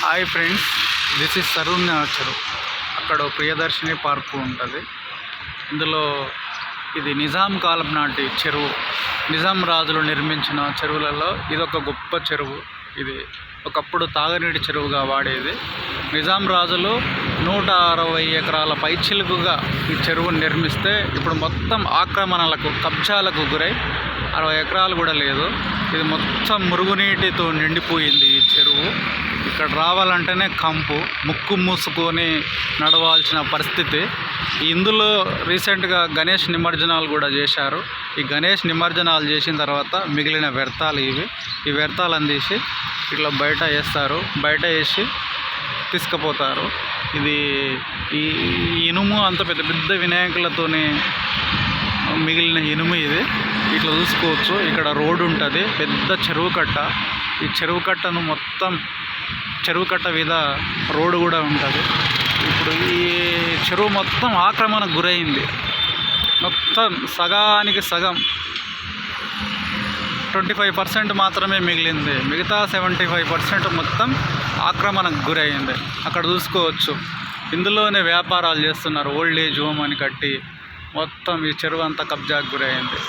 Hi friends this is Saroon Cheruvu అక్కడ Priyadarshini park ఉంటుంది. ఇందులో ఇది నిజాం కాలం నాటి చెరువు. నిజాం రాజులు నిర్మించిన చెరువులలో ఇది ఒక గొప్ప చెరువు ఇది. ఒకప్పుడు తాగనీటి చెరువుగా వాడేది. నిజాం రాజులు నూట అరవై ఎకరాల పైచిలుకుగా ఈ చెరువును నిర్మిస్తే ఇప్పుడు మొత్తం ఆక్రమణలకు కబ్జాలకు గురై అరవై ఎకరాలు కూడా లేదు. ఇది మొత్తం మురుగునీటితో నిండిపోయింది ఈ చెరువు. ఇక్కడ రావాలంటేనే కంపు ముక్కు మూసుకొని నడవాల్సిన పరిస్థితి. ఇందులో రీసెంట్గా గణేష్ నిమజ్జనాలు కూడా చేశారు. ఈ గణేష్ నిమజ్జనాలు చేసిన తర్వాత మిగిలిన వ్యర్థాలు ఇవి. ఈ వ్యర్థాలు తీసి ఇట్లా బయట వేస్తారు. బయట వేసి తీసుకుపోతారు. ఇది ఈ ఈ ఇనుము అంత పెద్ద పెద్ద వినాయకులతోని మిగిలిన ఇనుము ఇది. ఇట్లా చూసుకోవచ్చు. ఇక్కడ రోడ్డు ఉంటుంది. పెద్ద చెరువు కట్ట. ఈ చెరువు కట్టను మొత్తం చెరువు కట్ట మీద రోడ్డు కూడా ఉంటుంది. ఇప్పుడు ఈ చెరువు మొత్తం ఆక్రమణకు గురైంది. మొత్తం సగానికి సగం. ట్వంటీ ఫైవ్ పర్సెంట్ మాత్రమే మిగిలింది. మిగతా సెవెంటీ ఫైవ్ పర్సెంట్ మొత్తం ఆక్రమణకు గురైంది. అక్కడ చూసుకోవచ్చు. ఇందులోనే వ్యాపారాలు చేస్తున్నారు. ఓల్డ్ ఏజ్ హోమ్ అని కట్టి మొత్తం ఈ చెరువు అంతా కబ్జాకు గురైంది